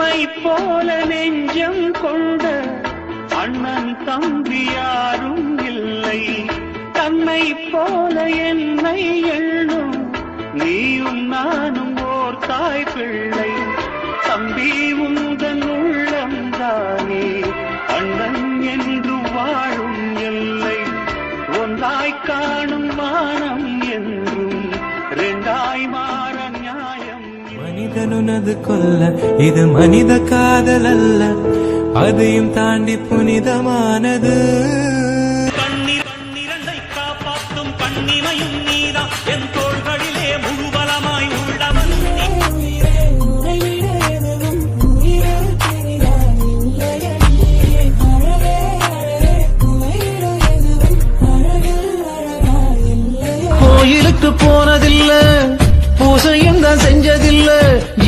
நம்மை போல நெஞ்சம் கொண்ட அண்ணன் தம்பி யாரும் இல்லை. தன்னை போல என்னை எண்ணும் நீயும் நானும் ஓர் தாய் பிள்ளை. தம்பி உந்தன் உள்ளம்தானே அண்ணன் என்று வாழும் இல்லை ஒன்றாய் காணும் மானம் என்றும் ரெண்டாய் மா மனிதனுனது கொல்ல இது மனித காதல் அல்ல அதையும் தாண்டி புனிதமானது. கண்ணீர் கோயிலுக்கு பூசையும் தான் செஞ்சதில்ல.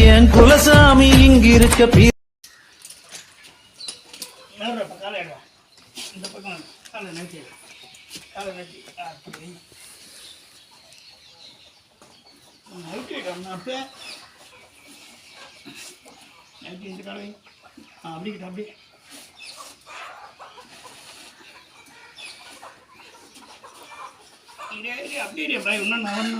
என் குலசாமி இங்கிருக்க பி இந்த பக்கம் காலை நட்டி காலை நட்டி அப்படி இந்த காலை ஆ அப்படிக்கிட்ட அப்படி அப்படியே அப்படியே பாய் இன்னும் நான்